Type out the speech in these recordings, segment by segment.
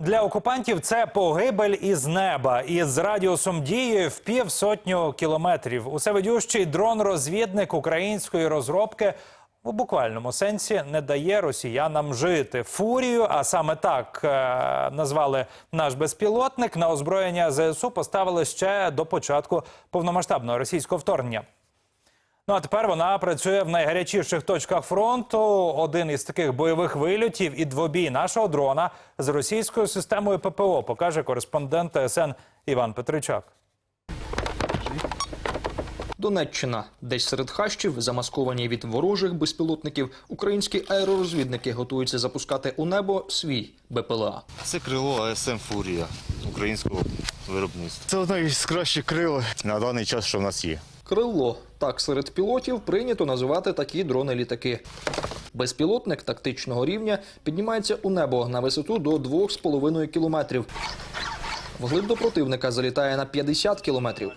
Для окупантів це погибель із неба із радіусом дії в півсотню кілометрів. Усевидющий дрон-розвідник української розробки у буквальному сенсі не дає росіянам жити. Фурію, а саме так е, назвали наш безпілотник, на озброєння ЗСУ поставили ще до початку повномасштабного російського вторгнення. Ну а тепер вона працює в найгарячіших точках фронту. Один із таких бойових вильотів і двобій нашого дрона з російською системою ППО покаже кореспондент ТСН Іван Петричак. Донеччина, десь серед хащів, замасковані від ворожих безпілотників, українські аеророзвідники готуються запускати у небо свій БПЛА. Це крило АСМ Фурія українського виробництва. Це одне із кращих крил. На даний час, що в нас є. Крило так серед пілотів прийнято називати такі дрони-літаки. Безпілотник тактичного рівня піднімається у небо на висоту до 2,5 кілометрів. Вглиб до противника залітає на 50 кілометрів.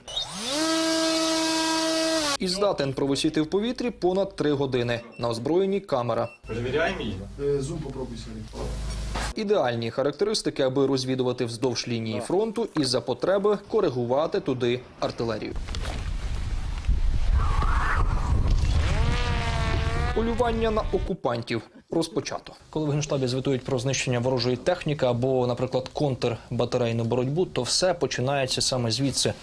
І здатен провисіти в повітрі понад 3 години. На озброєнні камера. Зум попробуй сьогодні. Ідеальні характеристики, аби розвідувати вздовж лінії фронту і за потреби коригувати туди артилерію. Полювання на окупантів розпочато. Коли в генштабі звітують про знищення ворожої техніки або, наприклад, контрбатарейну боротьбу, то все починається саме звідси.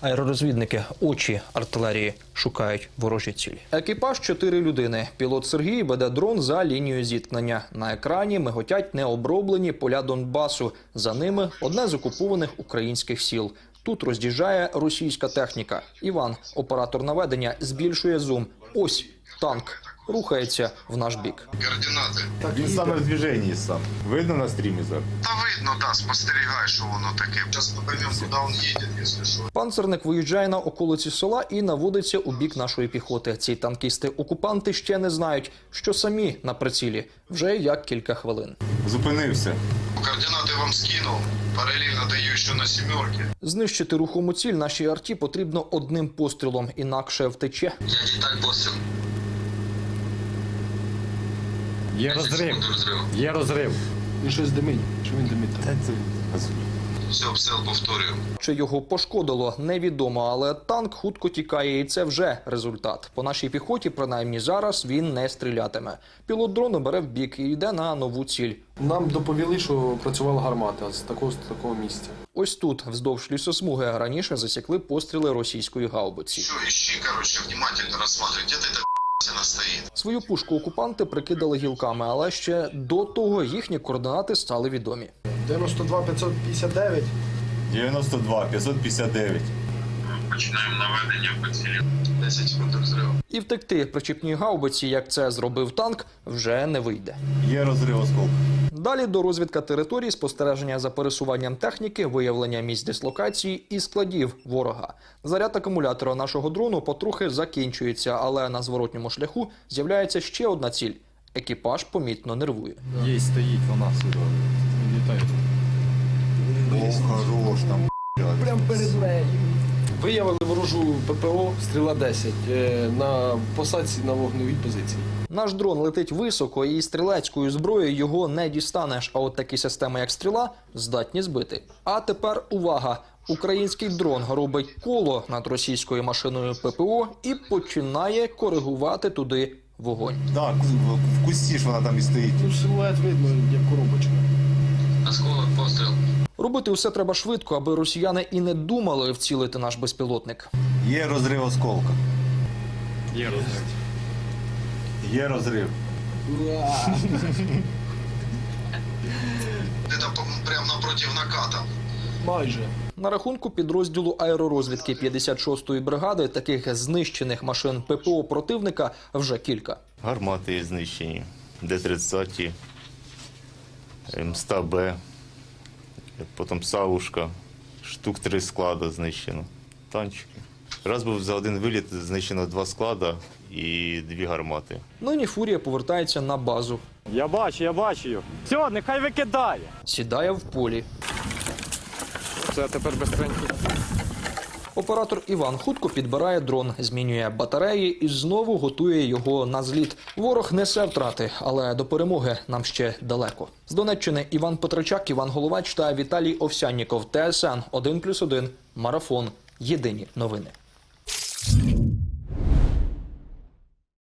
Аеророзвідники, очі артилерії шукають ворожі цілі. Екіпаж чотири людини. Пілот Сергій веде дрон за лінією зіткнення. На екрані миготять необроблені поля Донбасу. За ними одне з окупованих українських сіл. Тут роз'їжджає російська техніка. Іван, оператор наведення, збільшує зум. Ось танк рухається в наш бік. Координати. Він саме в движенні сам. Видно на стрімі зараз? Та видно, да, спостерігай, що воно таке. Зараз подивимо, куди він їде, якщо що. Панцерник виїжджає на околиці села і наводиться у бік нашої піхоти. Ці танкісти-окупанти ще не знають, що самі на прицілі вже як кілька хвилин. Зупинився. Координати вам скинув. Паралельно даю ще на сімерки. Знищити рухому ціль нашій арті потрібно одним пострілом, інакше втече. Я деталь постріл. Є розрив. розрив. Є розрив. Він щось димить. Що він димить там? Все, обстріл повторюю. Чи його пошкодило, невідомо, але танк хутко тікає, і це вже результат. По нашій піхоті, принаймні зараз, він не стрілятиме. Пілот дрону бере в бік і йде на нову ціль. Нам доповіли, що працювала гармата з такого з такого місця. Ось тут, вздовж лісосмуги, раніше засікли постріли російської гаубиці. Все, ищи, короче, внимательно рассматривай. Где-то она стоїть. Свою пушку окупанти прикидали гілками, але ще до того їхні координати стали відомі. 92 559. 92, 559. Починаємо наведення по цілі. 10 секунд до. І втекти причіпній гаубиці, як це зробив танк, вже не вийде. Є розрив осколка. Далі до розвідка території, спостереження за пересуванням техніки, виявлення місць дислокації і складів ворога. Заряд акумулятора нашого дрону потрохи закінчується, але на зворотньому шляху з'являється ще одна ціль. Екіпаж помітно нервує. Є, стоїть вона сюди. Літає. О, хорош там. Прямо перед нею. Виявили ворожу ППО стріла 10 е, на посадці на вогневій позиції. Наш дрон летить високо, і стрілецькою зброєю його не дістанеш. А от такі системи, як стріла, здатні збити. А тепер увага! Український дрон робить коло над російською машиною ППО і починає коригувати туди вогонь. Так, в, в кусті ж вона там і стоїть. Тут силует видно, як коробочка. Осколок, постріл. Робити усе треба швидко, аби росіяни і не думали вцілити наш безпілотник. Є розрив осколка. Є розрив. Є розрив. Это прямо напротив наката. Майже. На рахунку підрозділу аеророзвідки 56-ї бригади таких знищених машин ППО противника вже кілька. Гармати є знищені. Д-30, М100Б, потім Савушка, штук три склада знищено. Танчики. Раз був за один виліт знищено два склада і дві гармати. Нині фурія повертається на базу, Я бачу, я бачу його. Все, нехай викидає. сідає в полі. Це тепер безстренько. Оператор Іван хутко підбирає дрон, змінює батареї і знову готує його на зліт. Ворог несе втрати, але до перемоги нам ще далеко. З Донеччини Іван Петричак, Іван Головач та Віталій Овсянніков. ТСН 1+,1. Марафон. Єдині новини.